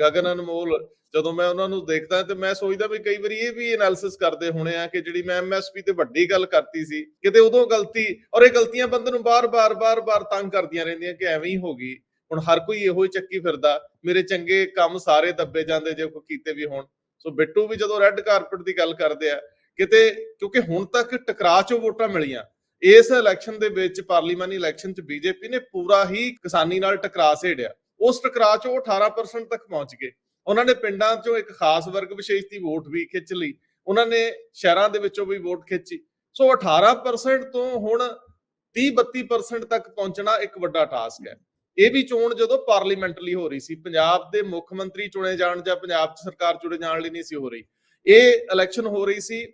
ਗਗਨ ਅਨਮੋਲ, ਜਦੋਂ ਮੈਂ ਉਹਨਾਂ ਨੂੰ ਦੇਖਦਾ ਤੇ ਮੈਂ ਸੋਚਦਾ ਵੀ ਕਈ ਵਾਰੀ ਇਹ ਵੀ ਐਨਾਲਿਸਿਸ ਕਰਦੇ ਹੋਣੇ ਆ ਕਿ ਜਿਹੜੀ ਮੈਂ ਐਮਐਸਪੀ ਤੇ ਵੱਡੀ ਗੱਲ ਕਰਤੀ ਸੀ, ਕਿਤੇ ਉਦੋਂ ਗਲਤੀ ਔਰ ਇਹ ਗਲਤੀਆਂ ਬੰਦੇ ਨੂੰ ਬਾਰ-ਬਾਰ ਬਾਰ-ਬਾਰ ਤੰਗ ਕਰਦੀਆਂ ਰਹਿੰਦੀਆਂ ਕਿ ਐਵੇਂ ਹੀ ਹੋ ਗਈ। ਹੁਣ ਹਰ ਕੋਈ ਇਹੋ ਹੀ ਚੱਕੀ ਫਿਰਦਾ, ਮੇਰੇ ਚੰਗੇ ਕੰਮ ਸਾਰੇ ਦੱਬੇ ਜਾਂਦੇ ਜੇ ਕੋਈ ਕੀਤੇ ਵੀ ਹੋਣ। ਸੋ ਬਿੱਟੂ ਵੀ ਜਦੋਂ ਰੈੱਡ ਕਾਰਪਟ ਦੀ ਗੱਲ ਕਰਦੇ ਆ, ਕਿਤੇ ਕਿਉਂਕਿ ਹੁਣ ਤੱਕ ਟਕਰਾਅ ਚੋਂ ਵੋਟਾਂ ਮਿਲੀਆਂ। ਇਸ ਇਲੈਕਸ਼ਨ ਦੇ ਵਿੱਚ ਪਾਰਲੀਮਾਨੀ ਇਲੈਕਸ਼ਨ 'ਚ ਬੀਜੇਪੀ ਨੇ ਪੂਰਾ ਹੀ ਕਿਸਾਨੀ ਨਾਲ ਟਕਰਾਅ ਸੇੜਿਆ। ਉਸ ਟਕਰਾਅ 'ਚ ਉਹ 18% ਤੱਕ ਪਹੁੰਚ ਗਏ। ਉਹਨਾਂ ਨੇ ਪਿੰਡਾਂ 'ਚੋਂ ਇੱਕ ਖਾਸ ਵਰਗ ਵਿਸ਼ੇਸ਼ ਦੀ ਵੋਟ ਵੀ ਖਿੱਚ ਲਈ। ਉਹਨਾਂ ਨੇ ਸ਼ਹਿਰਾਂ ਦੇ ਵਿੱਚੋਂ ਵੀ ਵੋਟ ਖਿੱਚੀ। ਸੋ 18% ਤੋਂ ਹੁਣ 30-32% ਤੱਕ ਪਹੁੰਚਣਾ ਇੱਕ ਵੱਡਾ ਟਾਸਕ ਹੈ। ਇਹ ਵੀ ਚੋਣ ਜਦੋਂ ਪਾਰਲੀਮੈਂਟਲੀ ਹੋ ਰਹੀ ਸੀ, ਪੰਜਾਬ ਦੇ ਮੁੱਖ ਮੰਤਰੀ ਚੁਣੇ ਜਾਣ ਜਾਂ ਪੰਜਾਬ 'ਚ ਸਰਕਾਰ ਚੁਣੇ ਜਾਣ ਲਈ ਨਹੀਂ ਸੀ ਹੋ ਰਹੀ। ਇਹ ਇਲੈਕਸ਼ਨ ਹੋ ਰਹੀ ਸੀ,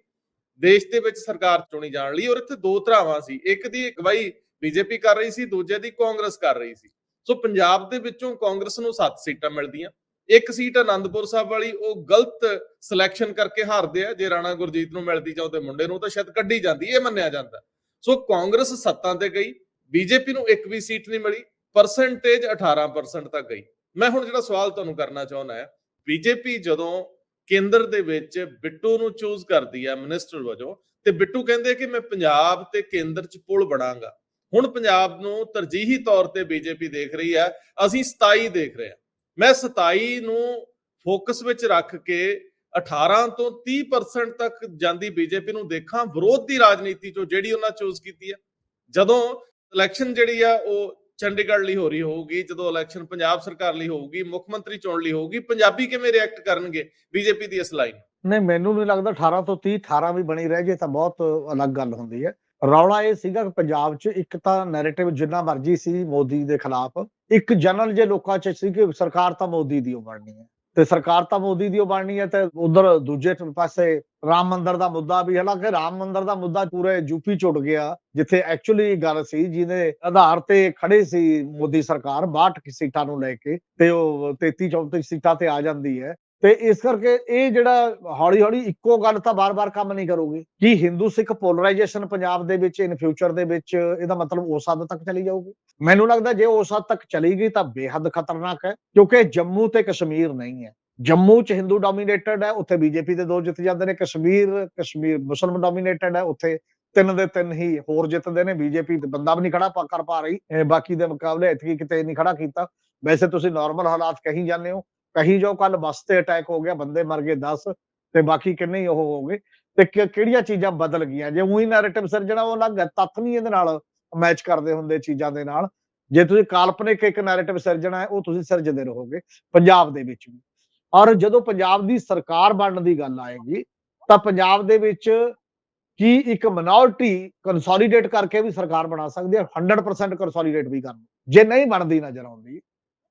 ਦੇਸ਼ ਦੇ ਵਿੱਚ ਸਰਕਾਰ ਚੁਣੀ ਜਾਣ ਲਈ ਔਰ ਇੱਥੇ ਦੋ ਧਰਾਵਾਂ ਸੀ। ਇੱਕ ਦੀ ਅਗਵਾਈ ਬੀਜੇਪੀ ਕਰ ਰਹੀ ਸੀ, ਦੂਜੇ ਦੀ ਕਾਂਗਰਸ ਕਰ ਰਹੀ ਸੀ। ਸੋ ਪੰਜਾਬ ਦੇ ਵਿੱਚੋਂ ਕਾਂਗਰਸ ਨੂੰ 7 ਸੀਟਾਂ ਮਿਲਦੀਆਂ। ਇੱਕ ਸੀਟ ਆਨੰਦਪੁਰ ਸਾਹਿਬ ਵਾਲੀ, ਉਹ ਗਲਤ ਸਿਲੈਕਸ਼ਨ ਕਰਕੇ ਹਾਰਦੇ ਆ। ਜੇ ਰਾਣਾ ਗੁਰਜੀਤ ਨੂੰ ਮਿਲਦੀ ਜਾਂ ਉਹਦੇ ਮੁੰਡੇ ਨੂੰ, ਤਾਂ ਸ਼ਾਇਦ ਕੱਢੀ ਜਾਂਦੀ, ਇਹ ਮੰਨਿਆ ਜਾਂਦਾ। ਸੋ ਕਾਂਗਰਸ ਸੱਤਾਂ ਤੇ ਗਈ, ਬੀਜੇਪੀ ਨੂੰ ਇੱਕ ਵੀ ਸੀਟ ਨਹੀਂ ਮਿਲੀ ਪਰਸੈਂਟੇਜ 18% ਤੱਕ ਗਈ। ਮੈਂ ਹੁਣ ਜਿਹੜਾ ਸਵਾਲ ਤੁਹਾਨੂੰ ਕਰਨਾ ਚਾਹੁੰਦਾ ਹੈ, ਬੀਜੇਪੀ ਜਦੋਂ ਕੇਂਦਰ ਦੇ ਵਿੱਚ ਬਿੱਟੂ ਨੂੰ ਚੂਜ਼ ਕਰਦੀ ਹੈ ਮਿਨਿਸਟਰ ਵਜੋਂ, ਤੇ ਬਿੱਟੂ ਕਹਿੰਦੇ ਕਿ ਮੈਂ ਪੰਜਾਬ ਤੇ ਕੇਂਦਰ 'ਚ ਪੁਲ ਬਣਾਂਗਾ। ਹੁਣ ਪੰਜਾਬ ਨੂੰ ਤਰਜੀਹੀ ਤੌਰ ਤੇ ਬੀਜੇਪੀ ਦੇਖ ਰਹੀ ਹੈ, ਅਸੀਂ 27 ਦੇਖ ਰਹੇ ਹਾਂ। ਮੈਂ 27 ਨੂੰ ਫੋਕਸ ਵਿੱਚ ਰੱਖ ਕੇ 18 ਤੋਂ 30% ਤੱਕ ਜਾਂਦੀ ਬੀਜੇਪੀ ਨੂੰ ਦੇਖਾਂ, ਵਿਰੋਧ ਦੀ ਰਾਜਨੀਤੀ ਚੋਂ ਜਿਹੜੀ ਉਹਨਾਂ ਚੂਜ਼ ਕੀਤੀ ਹੈ। ਜਦੋਂ ਇਲੈਕਸ਼ਨ ਜਿਹੜੀ ਆ, ਉਹ ਚੰਡੀਗੜ੍ਹ ਲਈ ਹੋ ਰਹੀ ਹੋਊਗੀ, ਜਦੋਂ ਇਲੈਕਸ਼ਨ ਪੰਜਾਬ ਸਰਕਾਰ ਲਈ ਹੋਊਗੀ, ਮੁੱਖ ਮੰਤਰੀ ਚੋਣ ਲਈ ਹੋਊਗੀ, ਪੰਜਾਬੀ ਕਿਵੇਂ ਰਿਐਕਟ ਕਰਨਗੇ ਬੀਜੇਪੀ ਦੀ ਇਸ ਲਾਈਨ ਨਹੀਂ, ਮੈਨੂੰ ਨਹੀਂ ਲੱਗਦਾ 18 ਤੋਂ 30 18 ਵੀ ਬਣੀ ਰਹਿ ਜੇ ਤਾਂ ਬਹੁਤ ਅਲੱਗ ਗੱਲ ਹੁੰਦੀ ਹੈ। ਰੌਲਾ ਇਹ ਸੀਗਾ ਕਿ ਪੰਜਾਬ 'ਚ ਇੱਕ ਤਾਂ ਨੈਰੇਟਿਵ ਜਿੰਨਾ ਮਰਜ਼ੀ ਸੀ ਮੋਦੀ ਦੇ ਖਿਲਾਫ, ਇੱਕ ਜਨਰਲ ਜੇ ਲੋਕਾਂ 'ਚ ਸੀ ਕਿ ਸਰਕਾਰ ਤਾਂ ਮੋਦੀ ਦੀ ਬਣਨੀ ਹੈ। ਤੇ ਸਰਕਾਰ ਤਾਂ ਮੋਦੀ ਦੀ ਓ ਬਣਨੀ ਹੈ ਤੇ ਉਧਰ ਦੂਜੇ ਪਾਸੇ ਰਾਮ ਮੰਦਿਰ ਦਾ ਮੁੱਦਾ ਵੀ, ਹਾਲਾਂਕਿ ਰਾਮ ਮੰਦਿਰ ਦਾ ਮੁੱਦਾ ਪੂਰੇ ਯੂਪੀ 'ਚ ਉੱਡ ਗਿਆ, ਜਿੱਥੇ ਐਕਚੁਅਲੀ ਗੱਲ ਸੀ ਜਿਹਦੇ ਆਧਾਰ ਤੇ ਖੜੇ ਸੀ ਮੋਦੀ ਸਰਕਾਰ 62 ਸੀਟਾਂ ਨੂੰ ਲੈ ਕੇ ਤੇ ਉਹ 33 34 ਸੀਟਾਂ ਤੇ ਆ ਜਾਂਦੀ ਹੈ। ਤੇ ਇਸ ਕਰਕੇ ਇਹ ਜਿਹੜਾ ਹੌਲੀ ਹੌਲੀ ਇੱਕੋ ਗੱਲ ਤਾਂ ਬਾਰ-ਬਾਰ ਕੰਮ ਨਹੀਂ ਕਰੂਗੀ ਕੀ ਹਿੰਦੂ ਸਿੱਖ ਪੋਲਰਾਈਜੇਸ਼ਨ ਪੰਜਾਬ ਦੇ ਵਿੱਚ ਇਨ ਫਿਊਚਰ ਦੇ ਵਿੱਚ ਇਹਦਾ ਮਤਲਬ ਉਸ ਹੱਦ ਤੱਕ ਚਲੀ ਜਾਊਗੀ। ਮੈਨੂੰ ਲੱਗਦਾ ਜੇ ਉਸ ਹੱਦ ਤੱਕ ਚਲੀ ਗਈ ਤਾਂ ਬੇਹੱਦ ਖਤਰਨਾਕ ਹੈ, ਕਿਉਂਕਿ ਜੰਮੂ ਤੇ ਕਸ਼ਮੀਰ ਨਹੀਂ ਹੈ। ਜੰਮੂ ਚ ਹਿੰਦੂ ਡੋਮੀਨੇਟਡ ਹੈ, ਉੱਥੇ ਬੀਜੇਪੀ ਦੇ ਦੋ ਜਿੱਤ ਜਾਂਦੇ ਨੇ, ਕਸ਼ਮੀਰ ਕਸ਼ਮੀਰ ਮੁਸਲਮਾਨ ਡੋਮੀਨੇਟਡ ਹੈ, ਉੱਥੇ ਤਿੰਨ ਦੇ ਤਿੰਨ ਹੀ ਹੋਰ ਜਿੱਤਦੇ ਨੇ ਬੀਜੇਪੀ ਤੇ ਬੰਦਾ ਵੀ ਨਹੀਂ ਖੜਾ ਪਾ- ਕਰ ਪਾ ਰਹੀ। ਬਾਕੀ ਦੇ ਮੁਕਾਬਲੇ ਇਤਕੀ ਕਿਤੇ ਨਹੀਂ ਖੜਾ ਕੀਤਾ। ਵੈਸੇ ਤੁਸੀਂ ਨਾਰਮਲ ਹਾਲਾਤ ਕਹੀ ਜਾਂਦੇ ਹੋ। ਕਹੀ ਜੋ ਕੱਲ ਬੱਸ ਤੇ ਅਟੈਕ ਹੋ ਗਿਆ, ਬੰਦੇ ਮਰ ਗਏ 10 ਤੇ ਬਾਕੀ ਕਿੰਨੇ ਹੀ ਉਹ ਹੋ ਗਏ ਤੇ ਕਿਹੜੀਆਂ ਚੀਜ਼ਾਂ ਬਦਲ ਗਈਆਂ? ਜੇ ਉਹੀ ਨੈਰੇਟਿਵ ਸਿਰਜਣਾ ਉਹ ਅਲੱਗ ਤੱਥ ਨਹੀਂ ਇਹਦੇ ਨਾਲ ਮੈਚ ਕਰਦੇ ਹੁੰਦੇ ਚੀਜ਼ਾਂ ਦੇ ਨਾਲ। ਜੇ ਤੁਸੀਂ ਕਾਲਪਨਿਕ ਇੱਕ ਨੈਰੇਟਿਵ ਸਿਰਜਣਾ ਹੈ, ਉਹ ਤੁਸੀਂ ਸਿਰਜਦੇ ਰਹੋਗੇ ਪੰਜਾਬ ਦੇ ਵਿੱਚ ਵੀ। ਔਰ ਜਦੋਂ ਪੰਜਾਬ ਦੀ ਸਰਕਾਰ ਬਣਨ ਦੀ ਗੱਲ ਆਏਗੀ, ਤਾਂ ਪੰਜਾਬ ਦੇ ਵਿੱਚ ਕੀ ਇੱਕ ਮਿਨੋਰਟੀ ਕੰਸੋਲੀਡੇਟ ਕਰਕੇ ਵੀ ਸਰਕਾਰ ਬਣਾ ਸਕਦੀ ਹੈ? 100% ਕੰਸੋਲੀਡੇਟ ਵੀ ਕਰਨ ਜੇ ਨਹੀਂ ਬਣਦੀ ਨਜ਼ਰ ਆਉਂਦੀ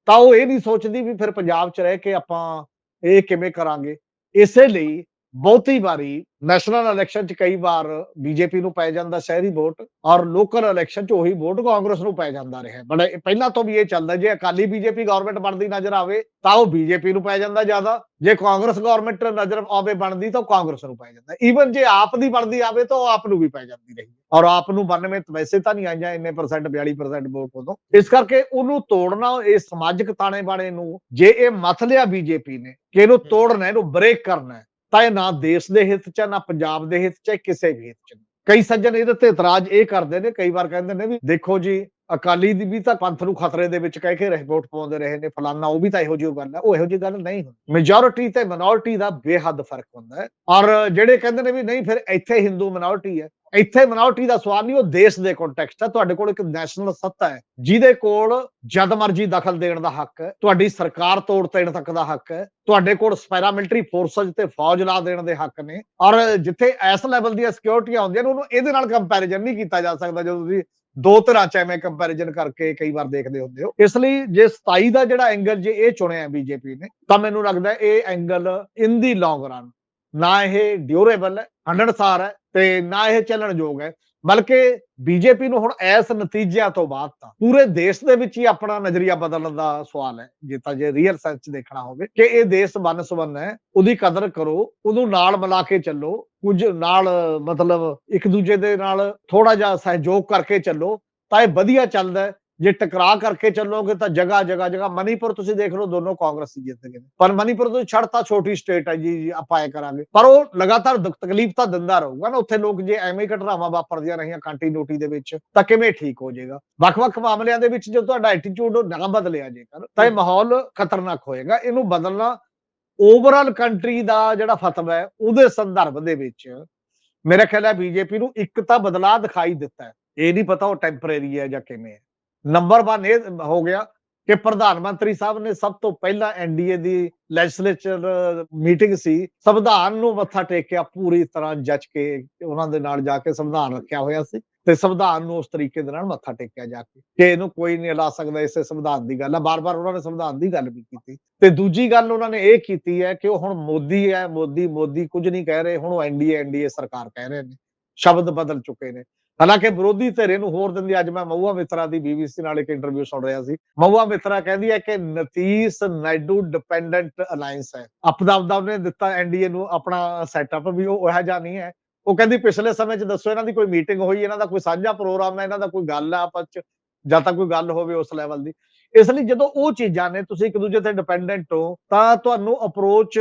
ਤਾਂ ਉਹ ਇਹ ਨਹੀਂ ਸੋਚਦੀ ਵੀ ਫਿਰ ਪੰਜਾਬ 'ਚ ਰਹਿ ਕੇ ਆਪਾਂ ਇਹ ਕਿਵੇਂ ਕਰਾਂਗੇ। ਇਸੇ ਲਈ ਬਹੁਤੀ ਵਾਰੀ ਨੈਸ਼ਨਲ ਇਲੈਕਸ਼ਨ 'ਚ ਕਈ ਵਾਰ ਬੀਜੇਪੀ ਨੂੰ ਪੈ ਜਾਂਦਾ ਸ਼ਹਿਰੀ ਵੋਟ ਔਰ ਲੋਕਲ ਇਲੈਕਸ਼ਨ 'ਚ ਉਹੀ ਵੋਟ ਕਾਂਗਰਸ ਨੂੰ ਪੈ ਜਾਂਦਾ ਰਿਹਾ। ਬੜਾ ਪਹਿਲਾਂ ਤੋਂ ਵੀ ਇਹ ਚੱਲਦਾ ਜੇ ਅਕਾਲੀ ਬੀਜੇਪੀ ਗਵਰਨਮੈਂਟ ਬਣਦੀ ਨਜ਼ਰ ਆਵੇ ਤਾਂ ਉਹ ਬੀਜੇਪੀ ਨੂੰ ਪੈ ਜਾਂਦਾ ਜ਼ਿਆਦਾ। ਜੇ ਕਾਂਗਰਸ ਗਵਰਨਮੈਂਟ ਨਜ਼ਰ ਆਵੇ ਬਣਦੀ ਤਾਂ ਕਾਂਗਰਸ ਨੂੰ ਪੈ ਜਾਂਦਾ। ਈਵਨ ਜੇ ਆਪ ਦੀ ਬਣਦੀ ਆਵੇ ਤਾਂ ਉਹ ਆਪ ਨੂੰ ਵੀ ਪੈ ਜਾਂਦੀ ਰਹੀ ਔਰ ਆਪ ਨੂੰ 92 ਵੈਸੇ ਤਾਂ ਨਹੀਂ ਆਈਆਂ ਇੰਨੇ ਪਰਸੈਂਟ 42% ਵੋਟ ਉਦੋਂ। ਇਸ ਕਰਕੇ ਉਹਨੂੰ ਤੋੜਨਾ ਇਹ ਸਮਾਜਿਕ ਤਾਣੇ ਬਾਣੇ ਨੂੰ ਜੇ ਇਹ ਮਥ ਲਿਆ ਬੀਜੇਪੀ ਨੇ ਕਿ ਇਹਨੂੰ ਤੋੜਨਾ ਇਹਨੂੰ ਬ੍ਰੇਕ ਕਰਨਾ ਤਾਂ ਇਹ ਨਾ ਦੇਸ਼ ਦੇ ਹਿੱਤ 'ਚ ਨਾ ਪੰਜਾਬ ਦੇ ਹਿੱਤ 'ਚ ਕਿਸੇ ਵੀ ਹਿੱਤ 'ਚ ਕਈ ਸੱਜਣ ਇਹਦੇ ਤੇ ਇਤਰਾਜ਼ ਇਹ ਕਰਦੇ ਨੇ, ਕਈ ਵਾਰ ਕਹਿੰਦੇ ਨੇ ਵੀ ਦੇਖੋ ਜੀ ਅਕਾਲੀ ਦੀ ਵੀ ਤਾਂ ਪੰਥ ਨੂੰ ਖਤਰੇ ਦੇ ਵਿੱਚ ਕਹਿ ਕੇ ਰਹੇ, ਵੋਟ ਪਾਉਂਦੇ ਰਹੇ ਨੇ, ਫਲਾਨਾ ਉਹ ਵੀ ਤਾਂ ਇਹੋ ਜਿਹੀ ਗੱਲ ਹੈ, ਉਹ ਇਹੋ ਜਿਹੀ ਗੱਲ ਨਹੀਂ ਹੁੰਦੀ। ਮੈਜੋਰਿਟੀ ਤੇ ਮਿਨੋਰਿਟੀ ਦਾ ਬੇਹੱਦ ਫ਼ਰਕ ਹੁੰਦਾ ਹੈ। ਔਰ ਜਿਹੜੇ ਕਹਿੰਦੇ ਨੇ ਵੀ ਨਹੀਂ, ਫਿਰ ਇੱਥੇ ਹਿੰਦੂ ਮਿਨੋਰਿਟੀ ਹੈ। ਇੱਥੇ ਮਿਨੋਰਿਟੀ ਦਾ ਸਵਾਲ ਨਹੀਂ, ਉਹ ਦੇਸ਼ ਦੇ ਕੰਟੈਕਸਟ ਹੈ। ਤੁਹਾਡੇ ਕੋਲ ਇੱਕ ਨੈਸ਼ਨਲ ਸੱਤਾ ਹੈ, ਜਿਹਦੇ ਕੋਲ ਜਦ ਮਰਜ਼ੀ ਦਖਲ ਦੇਣ ਦਾ ਹੱਕ ਹੈ, ਤੁਹਾਡੀ ਸਰਕਾਰ ਤੋੜ ਦੇਣ ਤੱਕ ਦਾ ਹੱਕ ਹੈ, ਤੁਹਾਡੇ ਕੋਲ ਪੈਰਾਮਿਲਟਰੀ ਫੋਰਸਸ ਤੇ ਫੌਜ ਲਾ ਦੇਣ ਦੇ ਹੱਕ ਨੇ। ਔਰ ਜਿੱਥੇ ਇਸ ਲੈਵਲ ਦੀਆਂ ਸਿਕਿਉਰਿਟੀਆਂ ਹੁੰਦੀਆਂ ਨੇ, ਉਹਨੂੰ ਇਹਦੇ ਨਾਲ ਕੰਪੈਰੀਜ਼ਨ ਨਹੀਂ ਕੀਤਾ ਜਾ ਸਕਦਾ ਜਦੋਂ ਤੁਸੀਂ ਦੋ ਤਰ੍ਹਾਂ ਚ ਐਵੇਂ ਕੰਪੈਰੀਜ਼ਨ ਕਰਕੇ ਕਈ ਵਾਰ ਦੇਖਦੇ ਹੁੰਦੇ ਹੋ। ਇਸ ਲਈ ਜੇ 27 ਦਾ ਜਿਹੜਾ ਐਂਗਲ ਜੇ ਇਹ ਚੁਣਿਆ ਬੀਜੇਪੀ ਨੇ, ਤਾਂ ਮੈਨੂੰ ਲੱਗਦਾ ਇਹ ਐਂਗਲ ਇਨ ਦੀ ਲੌਂਗ ਰਨ ਨਾ ਇਹ ਡਿਊਰੇਬਲ ਹੈ ਹੰਡਣਸਾਰ ਹੈ ਤੇ ਨਾ ਇਹ ਚੱਲਣਯੋਗ ਹੈ। ਬਲਕਿ ਬੀਜੇਪੀ ਨੂੰ ਹੁਣ ਇਸ ਨਤੀਜਿਆਂ ਤੋਂ ਬਾਅਦ ਤਾਂ ਪੂਰੇ ਦੇਸ਼ ਦੇ ਵਿੱਚ ਹੀ ਆਪਣਾ ਨਜ਼ਰੀਆ ਬਦਲਣ ਦਾ ਸਵਾਲ ਹੈ, ਜੇ ਤਾਂ ਜੇ ਰੀਅਲ ਸੈਂਸ ਚ ਦੇਖਣਾ ਹੋਵੇ ਕਿ ਇਹ ਦੇਸ਼ ਬਨਸਵੰਨ ਹੈ, ਉਹਦੀ ਕਦਰ ਕਰੋ, ਉਹਨੂੰ ਨਾਲ ਮਿਲਾ ਕੇ ਚੱਲੋ, ਕੁਝ ਨਾਲ ਮਤਲਬ ਇੱਕ ਦੂਜੇ ਦੇ ਨਾਲ ਥੋੜਾ ਜਿਹਾ ਸਹਿਯੋਗ ਕਰਕੇ ਚੱਲੋ, ਤਾਂ ਇਹ ਵਧੀਆ ਚੱਲਦਾ ਜੇ ਟਕਰਾਅ ਕਰਕੇ ਚੱਲੋਗੇ ਤਾਂ ਜਗ੍ਹਾ ਜਗ੍ਹਾ ਜਗ੍ਹਾ। ਮਨੀਪੁਰ ਤੁਸੀਂ ਦੇਖ ਲਓ ਦੋਨੋਂ ਕਾਂਗਰਸੀ ਜਿੱਤ ਗਏ ਨੇ। ਪਰ ਮਨੀਪੁਰ ਤੋਂ ਛੜਤਾ ਛੋਟੀ ਸਟੇਟ ਹੈ ਜੀ ਆਪਾਂ ਇਹ ਕਰਾਂਗੇ। ਪਰ ਉਹ ਲਗਾਤਾਰ ਦੁੱਖ ਤਕਲੀਫ ਤਾਂ ਦਿੰਦਾ ਰਹੂਗਾ ਨਾ। ਉੱਥੇ ਲੋਕ ਜੇ ਐਵੇਂ ਹੀ ਘਟਨਾਵਾਂ ਵਾਪਰਦੀਆਂ ਰਹੀਆਂ ਕੰਟੀਨਿਊਟੀ ਦੇ ਵਿੱਚ ਤਾਂ ਕਿਵੇਂ ਠੀਕ ਹੋ ਜਾਏਗਾ? ਵੱਖ-ਵੱਖ ਮਾਮਲਿਆਂ ਦੇ ਵਿੱਚ ਜੋ ਤੁਹਾਡਾ ਐਟੀਟਿਊਡ ਨਾ ਬਦਲਿਆ ਜੇਕਰ ਤਾਂ ਇਹ ਮਾਹੌਲ ਖਤਰਨਾਕ ਹੋਏਗਾ। ਇਹਨੂੰ ਬਦਲਣਾ ਓਵਰਆਲ ਕੰਟਰੀ ਦਾ ਜਿਹੜਾ ਫਤਵਾ ਹੈ ਉਹਦੇ ਸੰਦਰਭ ਦੇ ਵਿੱਚ ਮੇਰਾ ਖਿਆਲ ਹੈ ਬੀਜੇਪੀ ਨੂੰ ਇੱਕ ਤਾਂ ਬਦਲਾਅ ਦਿਖਾਈ ਦਿੱਤਾ ਹੈ। ਇਹ ਨਹੀਂ ਪਤਾ ਉਹ ਟੈਂਪਰੇਰੀ ਹੈ ਜਾਂ ਕਿਵੇਂ ਹੈ। ਨੰਬਰ 1 ਇਹ ਹੋ ਗਿਆ ਕਿ ਪ੍ਰਧਾਨ ਮੰਤਰੀ ਸਾਹਿਬ ਨੇ ਸਭ ਤੋਂ ਪਹਿਲਾਂ ਐਨਡੀਏ ਦੀ ਲੈਜਿਸਲੇਚਰ ਮੀਟਿੰਗ ਸੀ। ਸੰਵਿਧਾਨ ਨੂੰ ਮੱਥਾ ਟੇਕਿਆ, ਪੂਰੀ ਤਰ੍ਹਾਂ ਜੱਜ ਕੇ ਉਹਨਾਂ ਦੇ ਨਾਲ ਜਾ ਕੇ ਸੰਵਿਧਾਨ ਰੱਖਿਆ ਹੋਇਆ ਸੀ ਤੇ ਸੰਵਿਧਾਨ ਨੂੰ ਉਸ ਤਰੀਕੇ ਦੇ ਨਾਲ ਮੱਥਾ ਟੇਕਿਆ ਜਾ ਕੇ। ਕਿ ਇਹਨੂੰ ਕੋਈ ਨਹੀਂ ਲਾ ਸਕਦਾ ਇਸੇ ਸੰਵਿਧਾਨ ਦੀ ਗੱਲ ਆ। ਬਾਰ-ਬਾਰ ਉਹਨਾਂ ਨੇ ਸੰਵਿਧਾਨ ਦੀ ਗੱਲ ਵੀ ਕੀਤੀ। ਤੇ ਦੂਜੀ ਗੱਲ ਉਹਨਾਂ ਨੇ ਇਹ ਕੀਤੀ ਹੈ ਕਿ ਉਹ ਹੁਣ ਮੋਦੀ ਹੈ, ਮੋਦੀ ਮੋਦੀ ਕੁਝ ਨਹੀਂ ਕਹਿ ਰਹੇ, ਹੁਣ ਉਹ ਐਨਡੀਏ ਐਨਡੀਏ ਸਰਕਾਰ ਕਹਿ ਰਹੇ ਨੇ। ਸ਼ਬਦ ਬਦਲ ਚੁੱਕੇ ਨੇ। ਹਾਲਾਂਕਿ ਵਿਰੋਧੀ ਧਿਰੇ ਨੂੰ ਹੋਰ ਦਿੰਦੀ ਅੱਜ ਮੈਂ ਮਹੂਆ ਮਿੱਤਰਾ ਦੀ ਬੀਬੀਸੀ ਨਾਲ ਇੱਕ ਇੰਟਰਵਿਊ ਸੁਣ ਰਿਹਾ ਸੀ। ਮਹੂਆ ਮਿੱਤਰਾ ਕਹਿੰਦੀ ਹੈ ਕਿ ਨਤੀਸ਼ ਨਾਇਡੂ ਡਿਪੈਂਡੈਂਟ ਅਲਾਈਅੰਸ ਹੈ। ਆਪਦਾ ਆਪਦਾ ਉਹਨੇ ਦਿੱਤਾ ਐਨਡੀਏ ਨੂੰ ਆਪਣਾ ਸੈਟਅਪ ਵੀ ਉਹ ਇਹੋ ਜਿਹਾ ਨਹੀਂ ਹੈ। ਉਹ ਕਹਿੰਦੀ ਪਿਛਲੇ ਸਮੇਂ 'ਚ ਦੱਸੋ ਇਹਨਾਂ ਦੀ ਕੋਈ ਮੀਟਿੰਗ ਹੋਈ, ਇਹਨਾਂ ਦਾ ਕੋਈ ਸਾਂਝਾ ਪ੍ਰੋਗਰਾਮ ਹੈ, ਇਹਨਾਂ ਦਾ ਕੋਈ ਗੱਲ ਹੈ ਆਪਸ 'ਚ, ਜਾਂ ਤਾਂ ਕੋਈ ਗੱਲ ਹੋਵੇ ਉਸ ਲੈਵਲ ਦੀ। ਇਸ ਲਈ ਜਦੋਂ ਉਹ ਚੀਜ਼ਾਂ ਨੇ, ਤੁਸੀਂ ਇੱਕ ਦੂਜੇ ਤੇ ਡਿਪੈਂਡੈਂਟ ਹੋ, ਤਾਂ ਤੁਹਾਨੂੰ ਅਪਰੋਚ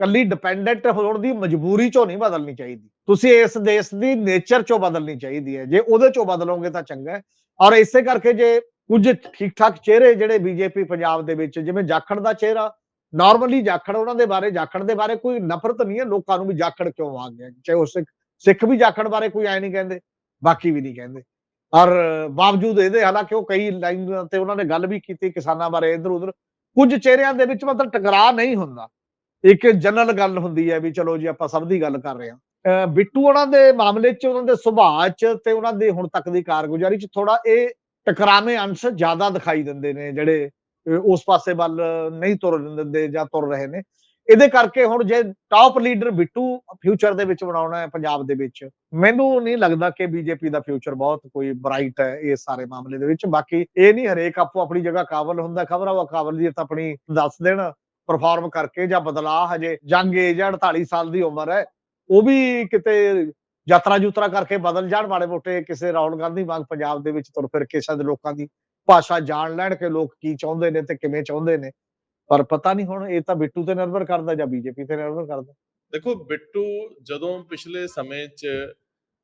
ਕੱਲੀ ਡਿਪੈਂਡੈਂਟ ਹੋਣ ਦੀ ਮਜਬੂਰੀ ਚੋਂ ਨਹੀਂ ਬਦਲਣੀ ਚਾਹੀਦੀ। ਤੁਸੀਂ ਇਸ ਦੇਸ਼ ਦੀ ਨੇਚਰ ਚੋਂ ਬਦਲਣੀ ਚਾਹੀਦੀ ਹੈ। ਜੇ ਉਹਦੇ ਚੋਂ ਬਦਲੋਗੇ ਤਾਂ ਚੰਗਾ ਹੈ। ਔਰ ਇਸੇ ਕਰਕੇ ਜੇ ਕੁਝ ਠੀਕ ਠਾਕ ਚਿਹਰੇ ਜਿਹੜੇ ਬੀਜੇਪੀ ਪੰਜਾਬ ਦੇ ਵਿੱਚ, ਜਿਵੇਂ ਜਾਖੜ ਦਾ ਚਿਹਰਾ ਨਾਰਮਲੀ ਜਾਖੜ ਉਹਨਾਂ ਦੇ ਬਾਰੇ, ਜਾਖੜ ਦੇ ਬਾਰੇ ਕੋਈ ਨਫ਼ਰਤ ਨਹੀਂ ਹੈ। ਲੋਕਾਂ ਨੂੰ ਵੀ ਜਾਖੜ ਕਿਉਂ ਆ ਗਿਆ ਚਾਹੇ ਉਹ ਸਿੱਖ ਸਿੱਖ ਵੀ ਜਾਖੜ ਬਾਰੇ ਕੋਈ ਐ ਨਹੀਂ ਕਹਿੰਦੇ, ਬਾਕੀ ਵੀ ਨਹੀਂ ਕਹਿੰਦੇ। ਔਰ ਬਾਵਜੂਦ ਇਹਦੇ, ਹਾਲਾਂਕਿ ਉਹ ਕਈ ਲਾਈਨ ਤੇ ਉਹਨਾਂ ਨੇ ਗੱਲ ਵੀ ਕੀਤੀ ਕਿਸਾਨਾਂ ਬਾਰੇ ਇਧਰ ਉਧਰ ਕੁਝ ਚਿਹਰਿਆਂ ਦੇ ਵਿੱਚ ਮਤਲਬ ਟਕਰਾਅ ਨਹੀਂ ਹੁੰਦਾ। ਇੱਕ ਜਨਰਲ ਗੱਲ ਹੁੰਦੀ ਹੈ ਵੀ ਚਲੋ ਜੀ ਆਪਾਂ ਸਭ ਦੀ ਗੱਲ ਕਰ ਰਹੇ ਹਾਂ। ਬਿੱਟੂ ਉਹਨਾਂ ਦੇ ਮਾਮਲੇ 'ਚ ਉਹਨਾਂ ਦੇ ਸੁਭਾਅ 'ਚ ਤੇ ਉਹਨਾਂ ਦੇ ਹੁਣ ਤੱਕ ਦੀ ਕਾਰਗੁਜ਼ਾਰੀ 'ਚ ਥੋੜਾ ਇਹ ਟਕਰਾਵੇਂ ਅੰਸ਼ ਜ਼ਿਆਦਾ ਦਿਖਾਈ ਦਿੰਦੇ ਨੇ ਜਿਹੜੇ ਉਸ ਪਾਸੇ ਵੱਲ ਨਹੀਂ ਤੁਰ ਦਿੰਦੇ ਜਾਂ ਤੁਰ ਰਹੇ ਨੇ। ਇਹਦੇ ਕਰਕੇ ਹੁਣ ਜੇ ਟਾਪ ਲੀਡਰ ਬਿੱਟੂ ਫਿਊਚਰ ਦੇ ਵਿੱਚ ਬਣਾਉਣਾ ਹੈ ਪੰਜਾਬ ਦੇ ਵਿੱਚ, ਮੈਨੂੰ ਨਹੀਂ ਲੱਗਦਾ ਕਿ ਬੀਜੇਪੀ ਦਾ ਫਿਊਚਰ ਬਹੁਤ ਕੋਈ ਬ੍ਰਾਈਟ ਹੈ ਇਸ ਸਾਰੇ ਮਾਮਲੇ ਦੇ ਵਿੱਚ। ਬਾਕੀ ਇਹ ਨਹੀਂ ਹਰੇਕ ਆਪੋ ਆਪਣੀ ਜਗ੍ਹਾ ਕਾਬਲ ਹੁੰਦਾ, ਖਬਰ ਆ ਉਹ ਕਾਬਲ ਦੀ ਤਾਂ ਆਪਣੀ ਦੱਸ ਦੇਣ। ਪਰਫਾਰਮ ਕਰਕੇ ਜਾਂ ਬਦਲਾਅ ਹਜੇ ਜੰਗ ਏਜ 48 ਸਾਲ ਦੀ ਉਮਰ ਹੈ, ਉਹ ਵੀ ਕਿਤੇ ਯਾਤਰਾ ਜੂਤਰਾ ਕਰਕੇ ਬਦਲ ਜਾਣ ਮਾੜੇ ਮੋਟੇ ਕਿਸੇ ਰਾਹੁਲ ਗਾਂਧੀ ਵਾਂਗ ਪੰਜਾਬ ਦੇ ਵਿੱਚ ਤੁਰ ਫਿਰ ਕੇ ਸ਼ਾਇਦ ਲੋਕਾਂ ਦੀ ਭਾਸ਼ਾ ਜਾਣ ਲੈਣ ਕਿ ਲੋਕ ਕੀ ਚਾਹੁੰਦੇ ਨੇ ਤੇ ਕਿਵੇਂ ਚਾਹੁੰਦੇ ਨੇ। ਪਰ ਪਤਾ ਨਹੀਂ ਹੁਣ ਇਹ ਤਾਂ ਬਿੱਟੂ ਤੇ ਨਿਰਭਰ ਕਰਦਾ ਜਾਂ ਬੀਜੇਪੀ ਤੇ ਨਿਰਭਰ ਕਰਦਾ। ਦੇਖੋ, ਬਿੱਟੂ ਜਦੋਂ ਪਿਛਲੇ ਸਮੇਂ 'ਚ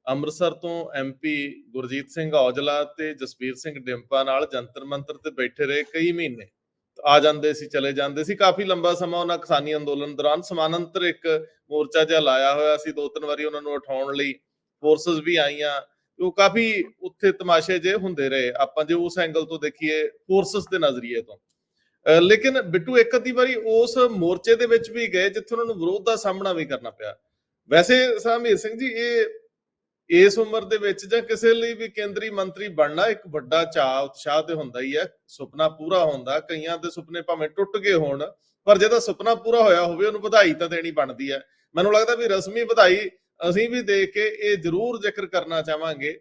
ਅੰਮ੍ਰਿਤਸਰ ਤੋਂ ਐਮਪੀ ਗੁਰਜੀਤ ਸਿੰਘ ਔਜਲਾ ਤੇ ਜਸਵੀਰ ਸਿੰਘ ਡਿੰਪਾ ਨਾਲ ਜੰਤਰ ਮੰਤਰ ਤੇ ਬੈਠੇ ਰਹੇ ਕਈ ਮਹੀਨੇ ਆ ਜਾਂਦੇ ਸੀ, ਚਲੇ ਜਾਂਦੇ ਸੀ। ਕਾਫੀ ਲੰਬਾ ਸਮਾਂ ਉਹਨਾਂ ਕਿਸਾਨੀ ਅੰਦੋਲਨ ਦੌਰਾਨ ਸਮਾਨਾਂਤਰ ਇੱਕ ਮੋਰਚਾ ਜਿਹਾ ਲਾਇਆ ਹੋਇਆ ਸੀ। ਦੋ ਤਿੰਨ ਵਾਰੀ ਉਹਨਾਂ ਨੂੰ ਉਠਾਉਣ ਲਈ ਫੋਰਸਸ ਵੀ ਆਈਆਂ। ਉਹ ਕਾਫੀ ਉੱਥੇ ਤਮਾਸ਼ੇ ਜੇ ਹੁੰਦੇ ਰਹੇ। ਆਪਾਂ ਜੇ ਉਸ ਐਂਗਲ ਤੋਂ ਦੇਖੀਏ ਫੋਰਸਸ ਦੇ ਨਜ਼ਰੀਏ ਤੋਂ। ਲੇਕਿਨ ਬਿੱਟੂ, ਇੱਕ ਅੱਧੀ ਵਾਰੀ ਉਸ ਮੋਰਚੇ ਦੇ ਵਿੱਚ ਵੀ ਗਏ ਜਿੱਥੇ ਉਹਨਾਂ ਨੂੰ ਵਿਰੋਧ ਦਾ ਸਾਹਮਣਾ ਵੀ ਕਰਨਾ ਪਿਆ। ਵੈਸੇ ਸਾਮੀਰ ਸਿੰਘ ਜੀ, ਇਹ ਇਸ ਉਮਰ ਦੇ ਵਿੱਚ ਜਾਂ ਕਿਸੇ ਲਈ ਵੀ ਕੇਂਦਰੀ ਮੰਤਰੀ ਬਣਨਾ ਇੱਕ ਵੱਡਾ ਚਾਅ, ਉਤਸ਼ਾਹ ਤੇ ਹੁੰਦਾ ਹੀ ਹੈ। ਸੁਪਨਾ ਪੂਰਾ ਹੁੰਦਾ, ਕਈਆਂ ਦੇ ਸੁਪਨੇ ਭਾਵੇਂ ਟੁੱਟ ਗਏ ਹੋਣ, ਪਰ ਜਿਹਦਾ ਸੁਪਨਾ ਪੂਰਾ ਹੋਇਆ ਹੋਵੇ, ਉਹਨੂੰ ਵਧਾਈ ਤਾਂ ਦੇਣੀ ਬਣਦੀ ਹੈ। ਮੈਨੂੰ ਲੱਗਦਾ ਵੀ ਰਸਮੀ ਵਧਾਈ ਅਸੀਂ ਵੀ ਦੇ ਕੇ ਇਹ ਜ਼ਰੂਰ ਜ਼ਿਕਰ ਕਰਨਾ ਚਾਹਾਂਗੇ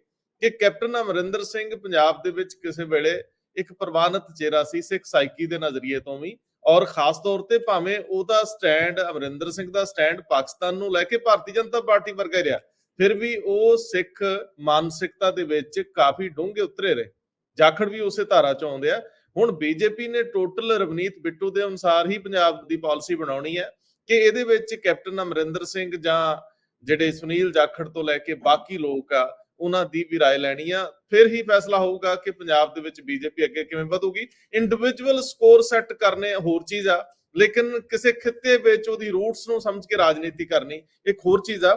ਕਿ ਕੈਪਟਨ ਅਮਰਿੰਦਰ ਸਿੰਘ ਪੰਜਾਬ ਦੇ ਵਿੱਚ ਕਿਸੇ ਵੇਲੇ ਇੱਕ ਪ੍ਰਵਾਨਿਤ ਚਿਹਰਾ ਸੀ, ਸਿੱਖ ਸਾਈਕੀ ਦੇ ਨਜ਼ਰੀਏ ਤੋਂ ਵੀ। ਔਰ ਖਾਸ ਤੌਰ ਤੇ ਭਾਵੇਂ ਉਹਦਾ ਸਟੈਂਡ ਅਮਰਿੰਦਰ ਸਿੰਘ ਦਾ ਸਟੈਂਡ ਪਾਕਿਸਤਾਨ ਨੂੰ ਲੈ ਕੇ ਭਾਰਤੀ ਜਨਤਾ ਪਾਰਟੀ ਵਰਗਾ ਰਿਹਾ। ਫਿਰ ਵੀ ਉਹ ਸਿੱਖ ਮਾਨਸਿਕਤਾ ਦੇ ਵਿੱਚ ਕਾਫੀ ਡੂੰਘੇ ਉਤਰੇ ਰਹੇ ਜਾਖੜ ਵੀ ਉਸੇ ਧਾਰਾ ਚ ਆਉਂਦੇ ਆ ਹੁਣ ਬੀਜੇਪੀ ਨੇ ਟੋਟਲ ਰਵਨੀਤ ਬਿੱਟੂ ਦੇ ਅਨੁਸਾਰ ਹੀ ਪੰਜਾਬ ਦੀ ਪਾਲਿਸੀ ਬਣਾਉਣੀ ਹੈ ਕਿ ਇਹਦੇ ਵਿੱਚ ਕੈਪਟਨ ਅਮਰਿੰਦਰ ਸਿੰਘ ਜਾਂ ਜਿਹੜੇ ਸੁਨੀਲ ਜਾਖੜ ਤੋਂ ਲੈ ਕੇ ਬਾਕੀ ਲੋਕ ਆ ਉਹਨਾਂ ਦੀ ਵੀ رائے ਲੈਣੀ ਆ ਫਿਰ ਹੀ ਫੈਸਲਾ ਹੋਊਗਾ ਕਿ ਪੰਜਾਬ ਦੇ ਵਿੱਚ ਬੀਜੇਪੀ ਅੱਗੇ ਕਿਵੇਂ ਵਧੂਗੀ ਇੰਡੀਵਿਜੂਅਲ ਸਕੋਰ ਸੈੱਟ ਕਰਨੇ ਹੋਰ ਚੀਜ਼ ਆ ਲੇਕਿਨ ਕਿਸੇ ਖਿੱਤੇ ਵਿੱਚ ਉਹਦੀ ਰੂਟਸ ਨੂੰ ਸਮਝ ਕੇ ਰਾਜਨੀਤੀ ਕਰਨੀ ਇੱਕ ਹੋਰ ਚੀਜ਼ ਆ